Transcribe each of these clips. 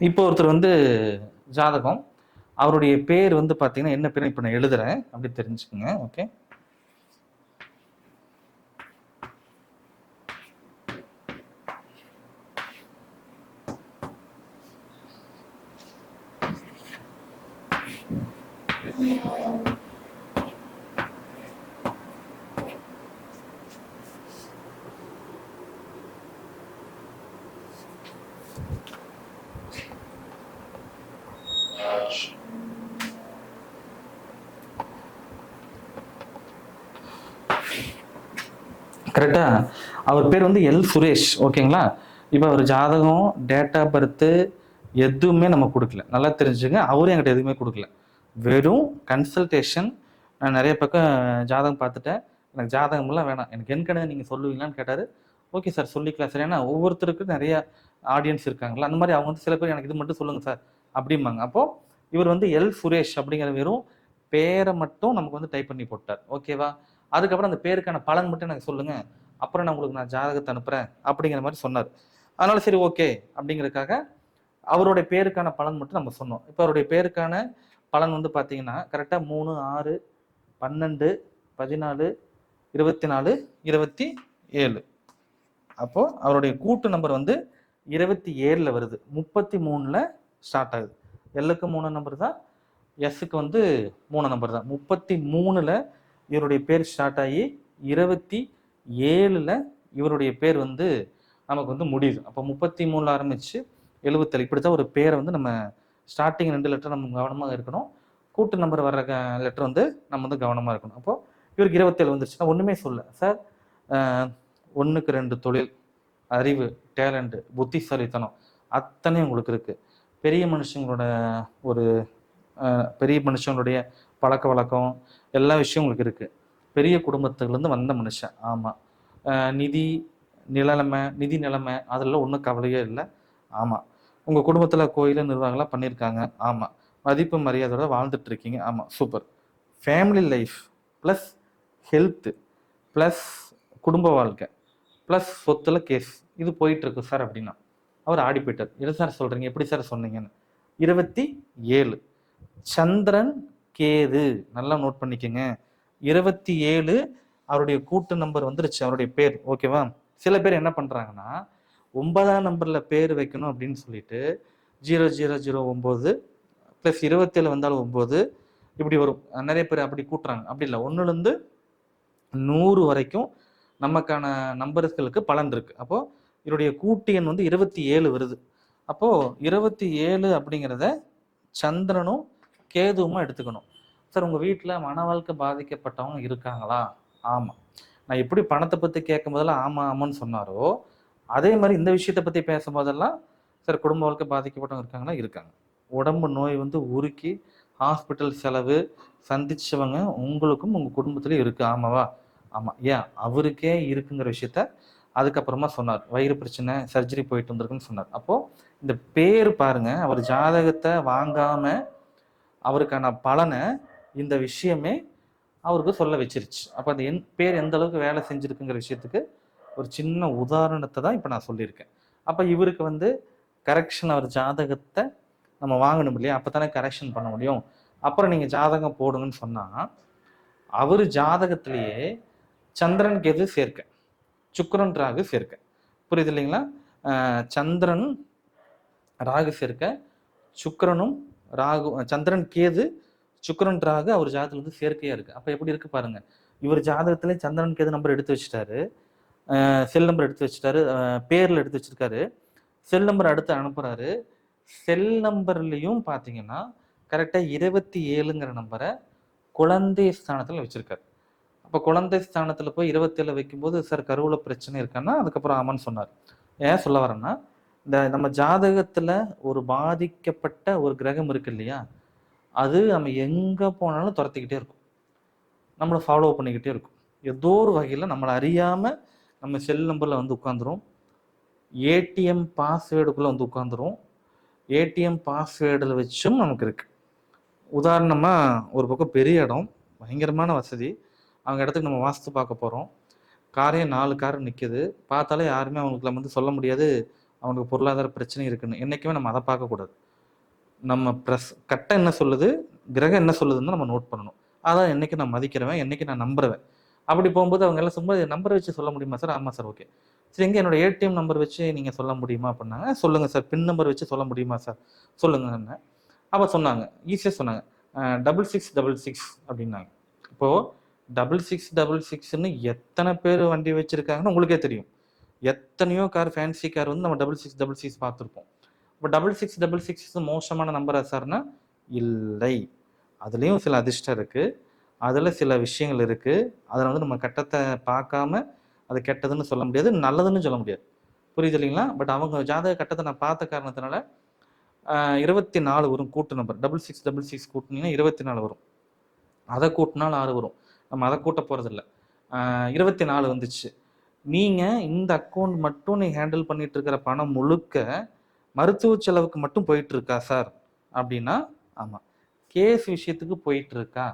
இப்போ ஒருத்தர் வந்து ஜாதகம் அவருடைய பேர் வந்து பார்த்தீங்கன்னா என்ன பேர் இப்போ நான் எழுதுறேன் அப்படி தெரிஞ்சுக்கோங்க ஓகே கரெக்டா அவர் பேர் வந்து எல். சுரேஷ். ஓகேங்களா? இப்போ அவர் ஜாதகம் டேட் ஆஃப் பர்த்து எதுவுமே நம்ம கொடுக்கல. நல்லா தெரிஞ்சுங்க. அவரும் என்கிட்ட எதுவுமே கொடுக்கல. வெறும் கன்சல்டேஷன் நான் நிறைய பக்கம் ஜாதகம் பார்த்துட்டேன். எனக்கு ஜாதகம்லாம் வேணாம். எனக்கு என் நீங்கள் சொல்லுவீங்களான்னு கேட்டார். ஓகே சார் சொல்லிக்கலாம் சார் ஏன்னா ஒவ்வொருத்தருக்கும் நிறைய ஆடியன்ஸ் இருக்காங்களா அந்த மாதிரி அவங்க வந்து சில பேர் எனக்கு இது மட்டும் சொல்லுங்கள் சார் அப்படிம்பாங்க. அப்போது இவர் வந்து எல். சுரேஷ் அப்படிங்கிற வெறும் பேரை மட்டும் நமக்கு வந்து டைப் பண்ணி போட்டார். ஓகேவா அதுக்கப்புறம் அந்த பேருக்கான பலன் மட்டும் எனக்கு சொல்லுங்க. அப்புறம் நான் உங்களுக்கு நான் ஜாதகத்தை அனுப்புறேன் அப்படிங்கிற மாதிரி சொன்னார். அதனால சரி ஓகே அப்படிங்கிறதுக்காக அவருடைய பேருக்கான பலன் மட்டும் நம்ம சொன்னோம். இப்போ அவருடைய பேருக்கான பலன் வந்து பார்த்தீங்கன்னா கரெக்டாக மூணு ஆறு பன்னெண்டு பதினாலு இருபத்தி நாலு இருபத்தி ஏழு. அப்போ அவருடைய கூட்டு நம்பர் வந்து இருபத்தி ஏழில் வருது. முப்பத்தி மூணில் ஸ்டார்ட் ஆகுது. எல்லுக்கு மூணு நம்பர் தான் எஸ்ஸுக்கு வந்து மூணு நம்பர் தான். முப்பத்தி மூணில் இவருடைய பேர் ஸ்டார்ட் ஆகி இருபத்தி ஏழில் இவருடைய பேர் வந்து நமக்கு வந்து முடியுது. அப்போ முப்பத்தி மூணில் ஆரம்பித்து எழுபத்தேழு. இப்படி தான் ஒரு பேரை வந்து நம்ம ஸ்டார்டிங் ரெண்டு லெட்டர் நம்ம கவனமாக இருக்கணும். கூட்டு நம்பர் வர்ற லெட்டர் வந்து நம்ம வந்து கவனமாக இருக்கணும். அப்போது இவருக்கு இருபத்தேழு வந்துருச்சுன்னா ஒன்றுமே சொல்ல சார் ஒன்றுக்கு ரெண்டு தொழில் அறிவு டேலண்ட்டு புத்திசாலித்தனம் அத்தனை உங்களுக்கு இருக்குது பெரிய மனுஷங்களோட ஒரு பெரிய மனுஷங்களுடைய பழக்க வழக்கம் எல்லா விஷயம் உங்களுக்கு இருக்குது பெரிய குடும்பத்துலேருந்து வந்த மனுஷன். ஆமாம் நிதி நிலைமை நிதி நிலைமை அதெல்லாம் ஒன்றும் கவலையே இல்லை. ஆமாம் உங்கள் குடும்பத்தில் கோயில் நிர்வாகம்லாம் பண்ணியிருக்காங்க. ஆமாம் மதிப்பு மரியாதையோட வாழ்ந்துட்டு இருக்கீங்க ஆமாம் super. Family life plus health plus குடும்ப வாழ்க்கை ப்ளஸ் சொத்துல கேஸ் இது போயிட்டுருக்கு சார் அப்படின்னா. அவர் ஆடி போயிட்டார் எது சார் சொல்கிறீங்க எப்படி சார் சொன்னீங்கன்னு? இருபத்தி ஏழு. சந்திரன் கேது நல்லா நோட் பண்ணிக்கோங்க. இருபத்தி ஏழு அவருடைய கூட்டு நம்பர் வந்துருச்சு அவருடைய பேர். ஓகேவா சில பேர் என்ன பண்ணுறாங்கன்னா ஒன்பதாம் நம்பரில் பேர் வைக்கணும் அப்படின்னு சொல்லிட்டு ஜீரோ ஜீரோ ஜீரோ ஒம்பது ப்ளஸ் இருபத்தேழு வந்தாலும் ஒம்பது இப்படி வரும். நிறைய பேர் அப்படி கூட்டுறாங்க. அப்படி இல்லை. ஒன்றுலேருந்து நூறு வரைக்கும் நமக்கான நம்பர்களுக்கு பலன் இருக்குது அப்போது இதனுடைய கூட்டு எண் வந்து இருபத்தி ஏழு வருது. அப்போது இருபத்தி ஏழு அப்படிங்கிறத சந்திரனும் கேதுவுமா எடுத்துக்கணும். சார் உங்கள் வீட்டில் மன வாழ்க்கை பாதிக்கப்பட்டவங்க இருக்காங்களா? ஆமாம் நான் எப்படி பணத்தை பற்றி கேட்கும் போதெல்லாம் ஆமாம் ஆமான்னு சொன்னாரோ அதே மாதிரி இந்த விஷயத்தை பற்றி பேசும்போதெல்லாம் சார் குடும்ப வாழ்க்கை பாதிக்கப்பட்டவங்க இருக்காங்களா இருக்காங்க. உடம்பு நோய் வந்து உருக்கி ஹாஸ்பிட்டல் செலவு சந்திச்சவங்க உங்களுக்கும் உங்கள் குடும்பத்துலேயும் இருக்கு. ஆமாவா? ஆமாம் ஏன்? அவருக்கே இருக்குங்கிற விஷயத்த அதுக்கப்புறமா சொன்னார். வயிறு பிரச்சனை சர்ஜரி போயிட்டு வந்திருக்குன்னு சொன்னார். அப்போது இந்த பேர் பாருங்கள் அவர் ஜாதகத்தை வாங்காமல் அவருக்கான பலனை இந்த விஷயமே அவருக்கு சொல்ல வச்சிருச்சு. அப்போ அந்த என் பேர் எந்த அளவுக்கு வேலை செஞ்சுருக்குங்கிற விஷயத்துக்கு ஒரு சின்ன உதாரணத்தை தான் இப்போ நான் சொல்லியிருக்கேன். அப்போ இவருக்கு வந்து கரெக்ஷன் அவர் ஜாதகத்தை நம்ம வாங்கணும் இல்லையா? அப்போ தானே கரெக்ஷன் பண்ண முடியும். அப்புறம் நீங்கள் ஜாதகம் போடுங்கன்னு சொன்னால் அவர் ஜாதகத்திலேயே சந்திரன் கெது சேர்க்க சுக்கரன் ராகு சேர்க்க. புரியுது இல்லைங்களா? சந்திரன் ராகு சேர்க்க சுக்கரனும் ராகு சந்திரன் கேது சுக்கரன் ராகு அவர் ஜாதகத்துல வந்து சேர்க்கையா இருக்கு. அப்ப எப்படி இருக்கு பாருங்க. இவர் ஜாதகத்திலே சந்திரன் கேது நம்பர் எடுத்து வச்சுட்டாரு. செல் நம்பர் எடுத்து வச்சுட்டாரு. பேர்ல எடுத்து வச்சிருக்காரு. செல் நம்பர் அடுத்து அனுப்புறாரு. செல் நம்பர்லயும் பாத்தீங்கன்னா கரெக்டா இருபத்தி ஏழுங்கிற நம்பரை குழந்தை ஸ்தானத்துல வச்சிருக்காரு. அப்போ குழந்தை ஸ்தானத்துல போய் இருபத்தேழு வைக்கும்போது சார் கருவுல பிரச்சனை இருக்கான்னா அதுக்கப்புறம் ஆமான்னு சொன்னார். ஏன் சொல்ல வரேன்னா இந்த நம்ம ஜாதகத்துல ஒரு பாதிக்கப்பட்ட ஒரு கிரகம் இருக்கு இல்லையா? அது நம்ம எங்க போனாலும் துரத்திக்கிட்டே இருக்கும். நம்மளை ஃபாலோ பண்ணிக்கிட்டே இருக்கும். ஏதோ ஒரு வகையில நம்மளை அறியாம நம்ம செல் நம்பர்ல வந்து உட்காந்துரும் ஏடிஎம் பாஸ்வேர்டுக்குள்ள வந்து உட்காந்துரும் ஏடிஎம் பாஸ்வேர்டில் வச்சும் நமக்கு இருக்கு. உதாரணமா ஒரு பக்கம் பெரிய இடம் பயங்கரமான வசதி. அவங்க இடத்துக்கு நம்ம வாஸ்து பார்க்க போறோம். காரே நாலு கார் நிற்கிது பார்த்தாலே யாருமே அவங்களுக்கு வந்து சொல்ல முடியாது. அவனுக்கு பொருளாதார பிரச்சனை இருக்குன்னு. என்றைக்குமே நம்ம அதை பார்க்கக்கூடாது நம்ம ப்ரெஸ் கட்டம் என்ன சொல்லுது கிரகம் என்ன சொல்லுதுன்னு நம்ம நோட் பண்ணணும். அதான் என்னைக்கு நான் மதிக்கிறவன் என்னைக்கு நான் நம்புறவன். அப்படி போகும்போது அவங்க எல்லாம் சும்மா நம்பர் வச்சு சொல்ல முடியுமா சார் ஆமாம் சார் ஓகே சரி எங்கே என்னோட ஏடிஎம் நம்பர் வச்சு நீங்கள் சொல்ல முடியுமா அப்படின்னாங்க. சொல்லுங்கள் சார் பின் நம்பர் வச்சு சொல்ல முடியுமா சார் சொல்லுங்கன்னு அப்போ சொன்னாங்க. ஈஸியாக சொன்னாங்க. டபுள் சிக்ஸ் டபுள் சிக்ஸ் அப்படின்னாங்க. இப்போது டபுள் சிக்ஸ் டபுள் சிக்ஸ்னு எத்தனை பேர் வண்டி வச்சுருக்காங்கன்னு உங்களுக்கே தெரியும். எத்தனையோ கார் ஃபேன்சி கார் வந்து நம்ம டபுள் சிக்ஸ் டபுள் சிக்ஸ் பார்த்துருப்போம். இப்போ டபுள் சிக்ஸ் டபுள் சிக்ஸ் மோசமான நம்பரா சார்னா இல்லை. அதுலேயும் சில அதிர்ஷ்டம் இருக்குது அதில் சில விஷயங்கள் இருக்குது அதில் வந்து நம்ம கட்டத்தை பார்க்காம அது கெட்டதுன்னு சொல்ல முடியாது நல்லதுன்னு சொல்ல முடியாது. புரியுது இல்லைங்களா? பட் அவங்க ஜாதக கட்டத்தை நான் பார்த்த காரணத்தினால இருபத்தி நாலு வரும் கூட்டு number double six double six கூட்டினீங்கன்னா இருபத்தி நாலு வரும். அதை கூட்டினால் ஆறு வரும். நம்ம அதை கூட்ட போகிறதில்ல இருபத்தி நாலு வந்துச்சு. நீங்கள் இந்த அக்கௌண்ட் மட்டும் நீ ஹேண்டில் பண்ணிட்டு இருக்கிற பணம் முழுக்க மருத்துவ செலவுக்கு மட்டும் போயிட்டு இருக்கா சார் அப்படின்னா ஆமாம் கேஸ் விஷயத்துக்கு போயிட்டு இருக்கா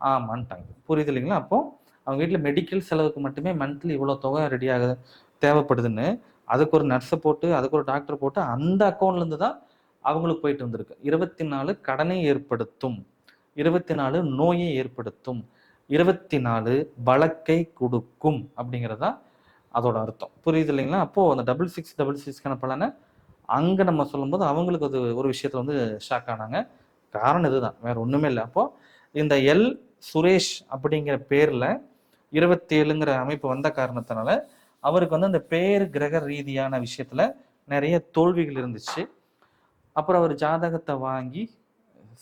ஆமான்ட்டாங்க. புரியுது இல்லைங்களா? அப்போ அவங்க வீட்டில் மெடிக்கல் செலவுக்கு மட்டுமே மந்த்லி இவ்வளோ தொகை ரெடி ஆகுது தேவைப்படுதுன்னு அதுக்கு ஒரு நர்ஸை போட்டு அதுக்கு ஒரு டாக்டர் போட்டு அந்த அக்கௌண்ட்லேருந்து தான் அவங்களுக்கு போயிட்டு வந்திருக்கு. இருபத்தி நாலு கடனை ஏற்படுத்தும். இருபத்தி நாலு நோயை ஏற்படுத்தும். இருபத்தி நாலு வழக்கை கொடுக்கும் அப்படிங்கிறதா அதோட அர்த்தம். புரியுது இல்லைங்களா? அப்போது அந்த டபுள் சிக்ஸ் டபுள் சிக்ஸ்க்கான பலனை அங்கே நம்ம சொல்லும்போது அவங்களுக்கு அது ஒரு விஷயத்தில் வந்து ஷாக் ஆனாங்க. காரணம் இதுதான். வேற ஒன்றுமே இல்லை. அப்போது இந்த எல் சுரேஷ் அப்படிங்கிற பேரில் இருபத்தி ஏழுங்கிற அமைப்பு வந்த காரணத்தினால அவருக்கு வந்து அந்த பேர் கிரக ரீதியான விஷயத்தில் நிறைய தோல்விகள் இருந்துச்சு. அப்புறம் அவர் ஜாதகத்தை வாங்கி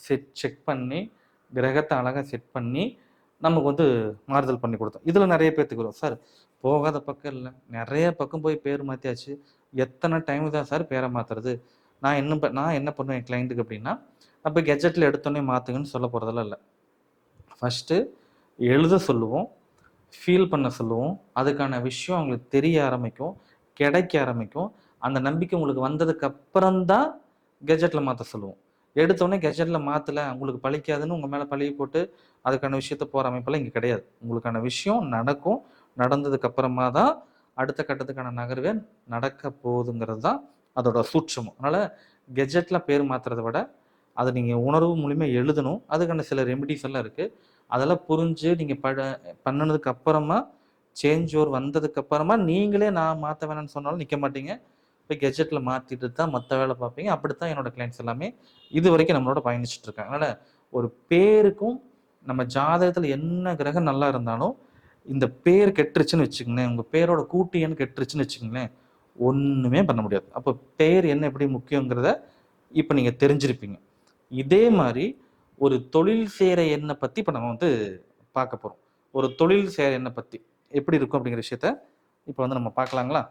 செட் செக் பண்ணி கிரகத்தை அழகாக செட் பண்ணி நமக்கு வந்து மாறுதல் பண்ணி கொடுத்தோம். இதில் நிறைய பேர்த்துக்கு வரும். சார் போகாத பக்கம் இல்லை. நிறைய பக்கம் போய் பேர் மாற்றியாச்சு எத்தனை டைம் தான் சார் பேரை மாற்றுறது நான் என்ன நான் என்ன பண்ணுவேன் என் கிளைண்ட்டுக்கு அப்படின்னா அப்போ கெஜெட்டில் எடுத்தோன்னே மாற்றுங்கன்னு சொல்ல போகிறதெல்லாம் இல்லை. ஃபஸ்ட்டு எழுத சொல்லுவோம் ஃபீல் பண்ண சொல்லுவோம் அதுக்கான விஷயம் அவங்களுக்கு தெரிய ஆரம்பிக்கும் கிடைக்க ஆரம்பிக்கும். அந்த நம்பிக்கை உங்களுக்கு வந்ததுக்கு அப்புறம்தான் கெஜெட்டில் மாற்ற சொல்லுவோம். எடுத்தோடனே கெஜெட்டில் மாற்றலை உங்களுக்கு பழிக்காதுன்னு உங்கள் மேலே பழிய போட்டு அதுக்கான விஷயத்த போகிற அமைப்பெல்லாம் இங்கே கிடையாது. உங்களுக்கான விஷயம் நடக்கும் நடந்ததுக்கு அப்புறமா தான் அடுத்த கட்டத்துக்கான நகர்வே நடக்க போகுதுங்கிறது தான் அதோட சூட்சமும். அதனால் கெஜெட்டில் பேர் மாற்றுறத விட அதை நீங்கள் உணர்வு மூலிமா எழுதணும். அதுக்கான சில ரெமிடிஸ் எல்லாம் இருக்குது அதெல்லாம் புரிஞ்சு நீங்கள் பட பண்ணினதுக்கு அப்புறமா சேஞ்ச் ஓர் வந்ததுக்கு அப்புறமா நீங்களே நான் மாற்ற வேணாம்னு சொன்னாலும் நிற்க மாட்டீங்க. போய் கெஜெட்டில் மாற்றிட்டு தான் மற்ற வேலை பார்ப்பீங்க. அப்படி தான் என்னோட கிளைண்ட்ஸ் எல்லாமே இது வரைக்கும் நம்மளோட பயணிச்சுட்டு இருக்காங்க. அதனால் ஒரு பேருக்கும் நம்ம ஜாதகத்தில் என்ன கிரகம் நல்லா இருந்தாலும் இந்த பேர் கெட்டுருச்சுன்னு வச்சுக்கோங்களேன் உங்கள் பேரோட கூட்டு எண் கெட்டுருச்சுன்னு வச்சுக்கோங்களேன் ஒன்றுமே பண்ண முடியாது. அப்போ பேர் என்ன எப்படி முக்கியங்கிறத இப்போ நீங்கள் தெரிஞ்சிருப்பீங்க. இதே மாதிரி ஒரு தொழில் செய்கிற எண்ணை பற்றி இப்போ நம்ம வந்து பார்க்க போகிறோம் ஒரு தொழில் செய்கிற எண்ணை பற்றி எப்படி இருக்கும் அப்படிங்கிற விஷயத்த இப்போ வந்து நம்ம பார்க்கலாங்களா?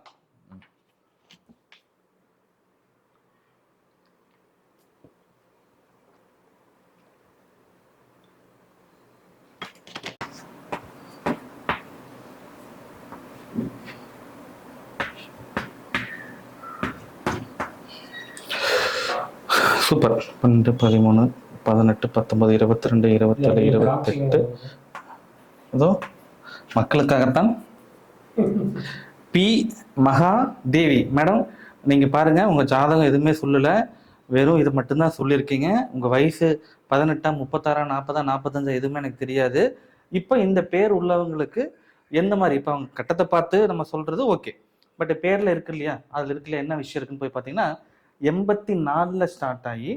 சூப்பர். பன்னெண்டு பதிமூணு பதினெட்டு பத்தொன்பது இருபத்தி ரெண்டு இருபத்தேழு இருபத்தெட்டு. இதோ மக்களுக்காகத்தான். பி மகா தேவி. மேடம் நீங்க பாருங்க உங்க ஜாதகம் எதுவுமே சொல்லல. வெறும் இது மட்டும்தான் சொல்லியிருக்கீங்க. உங்க வயசு பதினெட்டா முப்பத்தாறா நாற்பதா நாற்பத்தஞ்சா எதுவுமே எனக்கு தெரியாது. இப்போ இந்த பேர் உள்ளவங்களுக்கு எந்த மாதிரி இப்போ அவங்க கட்டத்தை பார்த்து நம்ம சொல்றது ஓகே. பட் பேர்ல இருக்கு இல்லையா? அதுல இருக்குல்ல என்ன விஷயம் இருக்குன்னு போய் பார்த்தீங்கன்னா எண்பத்தி நாலில் ஸ்டார்ட் ஆகி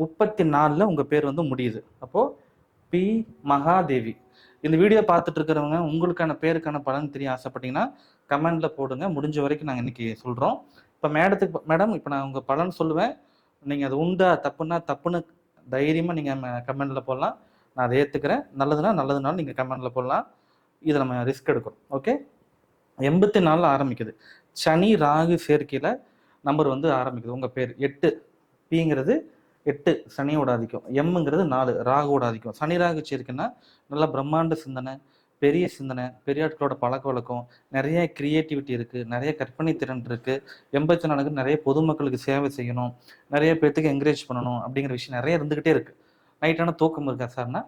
முப்பத்தி நாலில் உங்கள் பேர் வந்து முடியுது. அப்போது பி மகாதேவி. இந்த வீடியோ பார்த்துட்டு இருக்கிறவங்க உங்களுக்கான பேருக்கான பலன் தெரிய ஆசைப்பட்டீங்கன்னா கமெண்ட்ல போடுங்க. முடிஞ்ச வரைக்கும் நாங்கள் இன்னைக்கு சொல்கிறோம் இப்போ மேடத்துக்கு மேடம் இப்போ நான் உங்கள் பலன் சொல்லுவேன். நீங்கள் அது உண்டா தப்புன்னா தப்புன்னு தைரியமாக நீங்கள் கமெண்டில் போடலாம். நான் அதை ஏற்றுக்கிறேன் நல்லதுன்னா நல்லதுனாலும் நீங்கள் கமெண்டில் போடலாம். இதை நம்ம ரிஸ்க் எடுக்கிறோம் ஓகே எண்பத்தி நாலில் ஆரம்பிக்குது. சனி ராகு சேர்க்கையில் நம்பர் வந்து ஆரம்பிக்குது. உங்கள் பேர் எட்டு. பிங்கிறது எட்டு சனியோட ஆதிக்கம். எம்ங்கிறது நாலு ராகுவோட ஆதிக்கம். சனி ராகு சேர்க்குன்னா நல்ல பிரம்மாண்ட சிந்தனை பெரிய சிந்தனை பெரிய ஆட்களோட பழக்க வழக்கம் நிறைய கிரியேட்டிவிட்டி இருக்குது நிறைய கற்பனை திறன் இருக்குது எண்பத்தி நாலுக்கு நிறைய பொதுமக்களுக்கு சேவை செய்யணும் நிறைய பேர்த்துக்கு என்கரேஜ் பண்ணணும் அப்படிங்கிற விஷயம் நிறைய இருந்துக்கிட்டே இருக்குது நைட்டான தூக்கம் இருக்கா சார்னா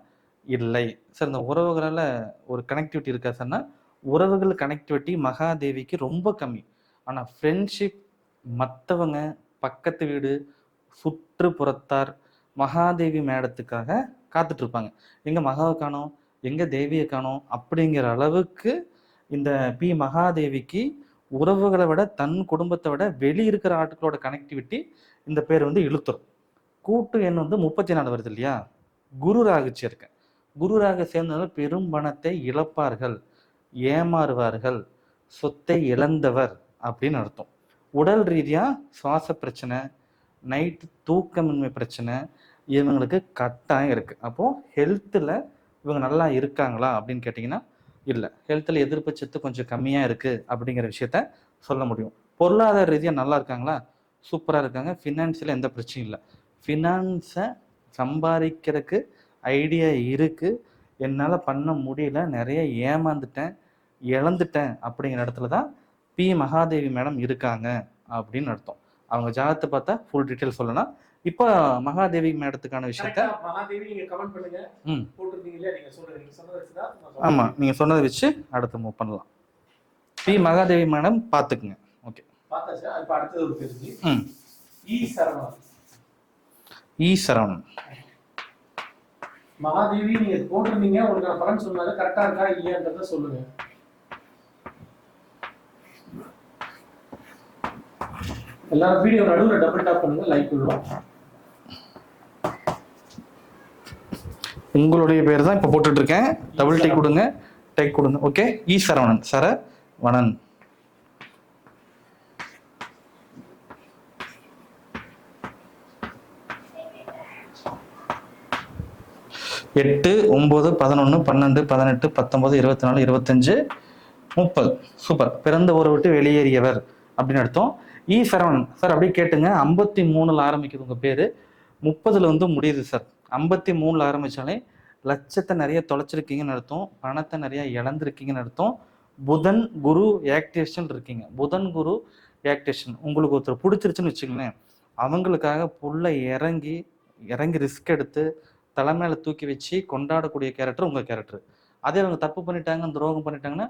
இல்லை. சார் இந்த உறவுகளால் ஒரு கனெக்டிவிட்டி இருக்கா சார்னா உறவுகள் கனெக்டிவிட்டி மகாதேவிக்கு ரொம்ப கம்மி. ஆனால் ஃப்ரெண்ட்ஷிப் மற்றவங்க பக்கத்து வீடு சுற்றுப்புறத்தார் மகாதேவி மேடத்துக்காக காத்துட்டு இருப்பாங்க எங்க மகாவை காணோம் எங்க தேவியை காணோம் அப்படிங்கிற அளவுக்கு இந்த பி. மகாதேவிக்கு உறவுகளை விட தன் குடும்பத்தை விட வெளி இருக்கிற ஆட்களோட கனெக்டிவிட்டி இந்த பேர் வந்து இழுத்துரும். கூட்டு எண் வந்து முப்பத்தி நாலு வருது இல்லையா? குரு ராகு சேர்க்க குரு ராகு சேர்ந்ததால் பெரும் பணத்தை இழப்பார்கள் ஏமாறுவார்கள் சொத்தை இழந்தவர் அப்படின்னு அர்த்தம். உடல் ரீதியாக சுவாச பிரச்சனை நைட்டு தூக்கமின்மை பிரச்சனை இவங்களுக்கு கட்டாயம் இருக்குது அப்போது ஹெல்த்தில் இவங்க நல்லா இருக்காங்களா அப்படின்னு கேட்டிங்கன்னா இல்லை. ஹெல்த்தில் எதிர்ப்பு சத்து கொஞ்சம் கம்மியாக இருக்குது அப்படிங்கிற விஷயத்த சொல்ல முடியும். பொருளாதார ரீதியாக நல்லா இருக்காங்களா? சூப்பராக இருக்காங்க. ஃபினான்ஷியல் எந்த பிரச்சனையும் இல்லை. ஃபினான்ஸை சம்பாதிக்கிறதுக்கு ஐடியா இருக்குது என்னால் பண்ண முடியல. நிறைய ஏமாந்துட்டேன் இழந்துட்டேன் அப்படிங்கிற இடத்துல தான் பி மகாதேவி மேடம் இருக்காங்க அப்படின்னு அர்த்தம். அவங்க ஜாதகத்தை பார்த்தா ஃபுல் டீட்டெயில் சொல்லலாம் இப்போ மகாதேவி மேடத்துக்கான விஷயத்த. ஆமாம் நீங்கள் சொன்னதை வச்சு அடுத்து மூவ் பண்ணலாம். பி மகாதேவி மேடம் பார்த்துக்குங்க. Okay E Saravanan. மகாதேவி நீங்க போட்டிருந்தீங்க உங்களுக்கு பலன் சொன்னாங்க கரெக்டா இருக்கா இல்லையான்றத சொல்லுங்க. எல்லாரும் வீடியோ நடுவில் டபுள் டாப் பண்ணுங்க லைக் விடுவோம் உங்களுடைய பேர் தான் இப்போ போட்டுட்டு இருக்கேன் டபுள் டேக் கொடுங்க. டேக் கொடுங்க. Okay E e Saravanan. Saravanan எட்டு ஒம்பது பதினொன்று பன்னெண்டு பதினெட்டு பத்தொன்பது இருபத்தி நாலு இருபத்தஞ்சு முப்பது. சூப்பர். பிறந்த ஊரை விட்டு வெளியேறியவர் அப்படின்னு அர்த்தம். இ சரவணன். சார் அப்படியே கேட்டுங்க. ஐம்பத்தி மூணுல ஆரம்பிக்குது உங்க பேரு. முப்பதுல வந்து முடியுது சார். ஐம்பத்தி மூணுல ஆரம்பிச்சாலே லட்சத்தை நிறைய தொலைச்சிருக்கீங்கன்னு அர்த்தம். பணத்தை நிறைய இழந்திருக்கீங்கன்னு அர்த்தம். புதன் குரு ஆக்டிவேஷன் இருக்கீங்க. புதன் குரு ஆக்டிவேஷன் உங்களுக்கு ஒருத்தர் பிடிச்சிருச்சுன்னு வச்சுங்களேன் அவங்களுக்காக புள்ள இறங்கி இறங்கி ரிஸ்க் எடுத்து தலைமையில தூக்கி வச்சு கொண்டாடக்கூடிய கேரக்டர் உங்க கேரக்டர் அதே அவங்க தப்பு பண்ணிட்டாங்க துரோகம் பண்ணிட்டாங்கன்னா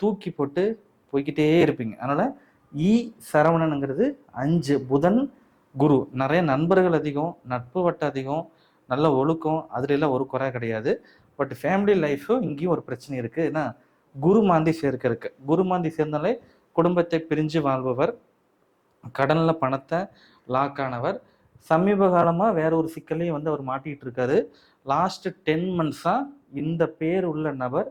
தூக்கி போட்டு போய்கிட்டே இருப்பீங்க. அதனால இ சரவணனுங்கிறது அஞ்சு புதன் குரு. நிறைய நண்பர்கள் அதிகம் நட்பு வட்டம் அதிகம் நல்ல ஒழுக்கம் அதுல எல்லாம் ஒரு குறை கிடையாது. பட் ஃபேமிலி லைஃப்பும் இங்கேயும் ஒரு பிரச்சனை இருக்கு. ஏன்னா குரு மாந்தி சேர்க்க இருக்கு குரு மாந்தி சேர்ந்தாலே குடும்பத்தை பிரிஞ்சு வாழ்பவர் கடனில் பணத்தை லாக் ஆனவர். சமீப காலமாக வேற ஒரு சிக்கலையும் வந்து அவர் மாட்டிகிட்டு இருக்காரு. லாஸ்ட் டென் மந்த்ஸாக இந்த பேர் உள்ள நபர்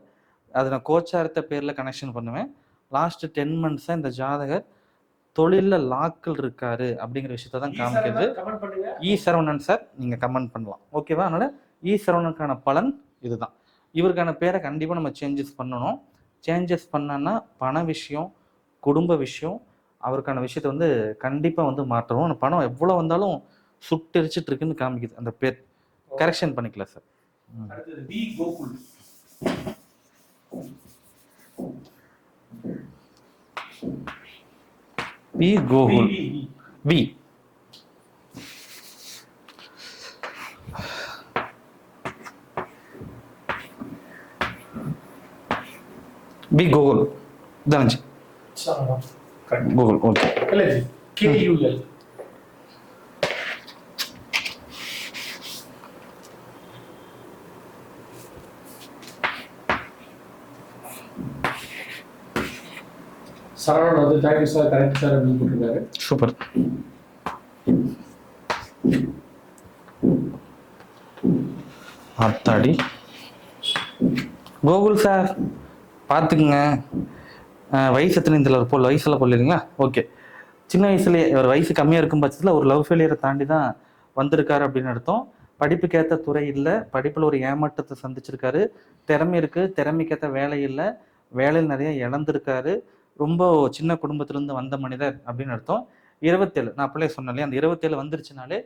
அதை நான் கோச்சாரத்தை பேரில் கனெக்ஷன் பண்ணுவேன். லாஸ்ட் டென் மந்த்ஸா இந்த ஜாதகர் தொழில்ல லாக்கில் இருக்காரு அப்படிங்கிற விஷயத்த தான் காமிக்கிறது கமெண்ட் பண்ணுங்க. ஈ சரவணன் சார் நீங்க கமெண்ட் பண்ணலாம். ஓகேவா அதனால ஈ சரவணனுக்கான பலன் இதுதான். இவருக்கான பேரை கண்டிப்பா நம்ம சேஞ்சஸ் பண்ணணும். சேஞ்சஸ் பண்ணனா பண விஷயம் குடும்ப விஷயம் அவருக்கான விஷயத்த வந்து கண்டிப்பா வந்து மாற்றணும். ஆனா பணம் எவ்வளவு வந்தாலும் சுட்டெரிச்சிட்டு இருக்குன்னு காமிக்குது அந்த பேர். கரெக்ஷன் பண்ணிக்கலாம் sir V Gokul. P Gokul. V P Gokul. தானே கூகுள் ஓகே இல்ல G K U L Saravanan வந்து தேங்க்யூ சார் கரெக்ட் சார் அப்படின்னு போட்டிருக்காரு. சூப்பர். அத்தாடி கோகுல் சார் பார்த்துக்குங்க. வயசு எத்தனை இதில் போல்? வயசில் போடலீங்களா? ஓகே சின்ன வயசுலேயே ஒரு வயசு கம்மியாக இருக்கும் பட்சத்தில் ஒரு லவ் ஃபெயிலியரை தாண்டி தான் வந்திருக்காரு அப்படின்னு அர்த்தம். படிப்புக்கேற்ற துறை இல்லை. படிப்பில் ஒரு ஏமாற்றத்தை சந்திச்சிருக்காரு. திறமை இருக்குது திறமைக்கேற்ற வேலை இல்லை. வேலையில் நிறைய இழந்திருக்காரு. ரொம்ப சின்ன குடும்பத்திலேருந்து வந்த மனிதர் அப்படின்னு அர்த்தம். இருபத்தேழு நான் அப்படியே சொன்னேன் இல்லையா அந்த இருபத்தேழு வந்துருச்சுனாலே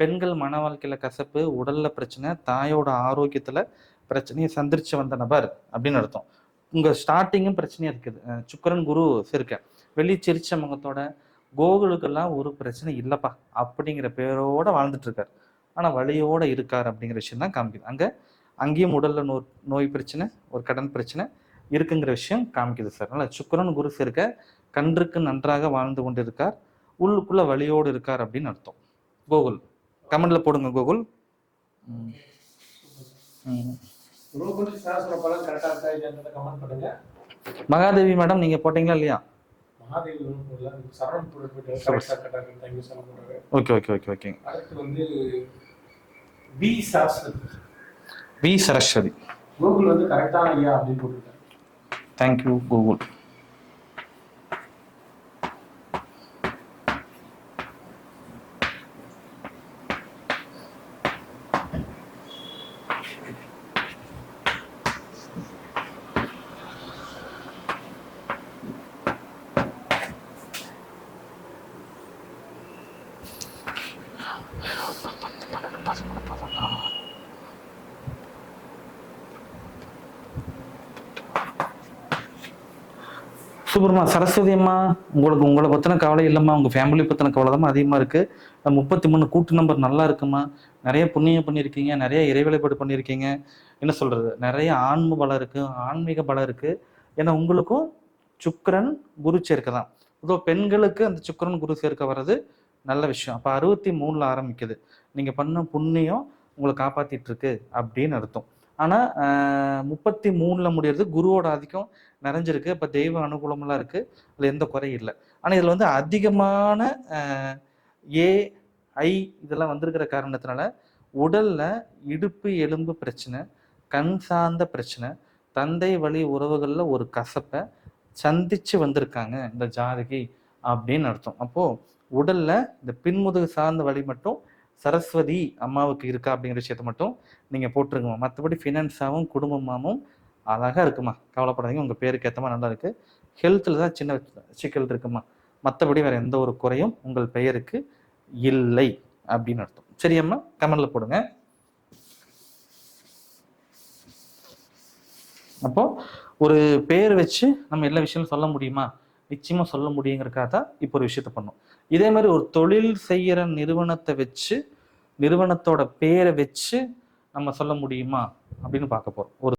பெண்கள் மன வாழ்க்கையில் கசப்பு உடலில் பிரச்சனை தாயோட ஆரோக்கியத்தில் பிரச்சனையை சந்திரிச்சு வந்த நபர் அப்படின்னு அர்த்தம். உங்கள் ஸ்டார்டிங்கும் பிரச்சனையாக இருக்குது. சுக்கரன் குரு இருக்க வெளி சிரிச்ச முகத்தோட கோகுலுக்கெல்லாம் ஒரு பிரச்சனை இல்லைப்பா அப்படிங்கிற பேரோட வாழ்ந்துட்டு ஆனால் ஆனா வழியோட இருக்கார் அப்படிங்கிற விஷயம் தான் காமிக்குது. அங்கே அங்கேயும் உடலில் நோ நோய் பிரச்சனை ஒரு கடன் பிரச்சனை இருக்குங்கிற விஷயம் காமிக்குது சார். அதனால சுக்கிரன் குரு இருக்க கன்றுக்கு நன்றாக வாழ்ந்து கொண்டிருக்கார். உள்ளுக்குள்ள வலியோடு இருக்கார் அப்படின்னு அர்த்தம். கூகுள் கமெண்ட்ல போடுங்க பண்ணுங்க மகாதேவி மேடம் நீங்க போட்டீங்களா இல்லையா? Okay okay okay okay. V Saraswathi. Google வந்து கரெக்டான ஐயா அப்படின்னு போட்டுருக்காரு. தேங்க்யூ கூகுள் சூப்பர்மா சரஸ்வதி அம்மா உங்களுக்கு உங்களை பற்றின கவலை இல்லைம்மா. உங்கள் ஃபேமிலி பற்றின கவலை தான் அதிகமாக இருக்குது முப்பத்தி மூணு கூட்டு நம்பர் நல்லா இருக்குமா நிறைய புண்ணியம் பண்ணியிருக்கீங்க நிறைய இறைவேலைப்பாடு பண்ணியிருக்கீங்க. என்ன சொல்கிறது நிறைய ஆன்ம பலம் இருக்குது ஆன்மீக பலம் இருக்குது ஏன்னா உங்களுக்கும் சுக்கிரன் குரு சேர்க்கை தான். இதோ பெண்களுக்கு அந்த சுக்கிரன் குரு சேர்க்கை வர்றது நல்ல விஷயம். அப்போ அறுபத்தி மூணில் ஆரம்பிக்குது. நீங்கள் பண்ண புண்ணியம் உங்களை காப்பாற்றிட்டுருக்கு அப்படின்னு அர்த்தம். ஆனால் முப்பத்தி மூணில் முடியறது குருவோட ஆதிக்கம் நிறைஞ்சிருக்கு. இப்போ தெய்வ அனுகூலமெல்லாம் இருக்கு. அதில் எந்த குறையும் இல்லை. ஆனால் இதில் வந்து அதிகமான ஏ ஐ இதெல்லாம் வந்திருக்கிற காரணத்தினால உடல்ல இடுப்பு எலும்பு பிரச்சனை கண் சார்ந்த பிரச்சனை தந்தை வழி உறவுகளில் ஒரு கசப்பை சந்திச்சு வந்திருக்காங்க இந்த ஜாதகி அப்படின்னு அர்த்தம். அப்போ உடல்ல இந்த பின்முதுகு சார்ந்த வழி மட்டும் சரஸ்வதி அம்மாவுக்கு இருக்கா அப்படிங்கிற விஷயத்த மட்டும் நீங்கள் போட்டுருங்கம்மா. மற்றபடி ஃபினான்ஸாகவும் குடும்பமாகவும் அழகாக இருக்குமா கவலைப்படாதீங்க உங்கள் பேருக்கு ஏத்தமா நல்லா இருக்குது ஹெல்த்தில் தான் சின்ன சிக்கல் இருக்குமா மற்றபடி வேறு எந்த ஒரு குறையும் உங்கள் பெயருக்கு இல்லை அப்படின்னு அர்த்தம். சரியம்மா கமெண்டில் போடுங்க. அப்போ ஒரு பேர் வச்சு நம்ம எல்லா விஷயமும் சொல்ல முடியுமா? நிச்சயமா சொல்ல முடியுங்கிறக்காக தான் இப்போ ஒரு விஷயத்த பண்ணோம். இதே மாதிரி ஒரு தொழில் செய்கிற நிறுவனத்தை வச்சு நிறுவனத்தோட பேரை வச்சு நம்ம சொல்ல முடியுமா? அப்படின்னு பார்க்க போகிறோம் ஒரு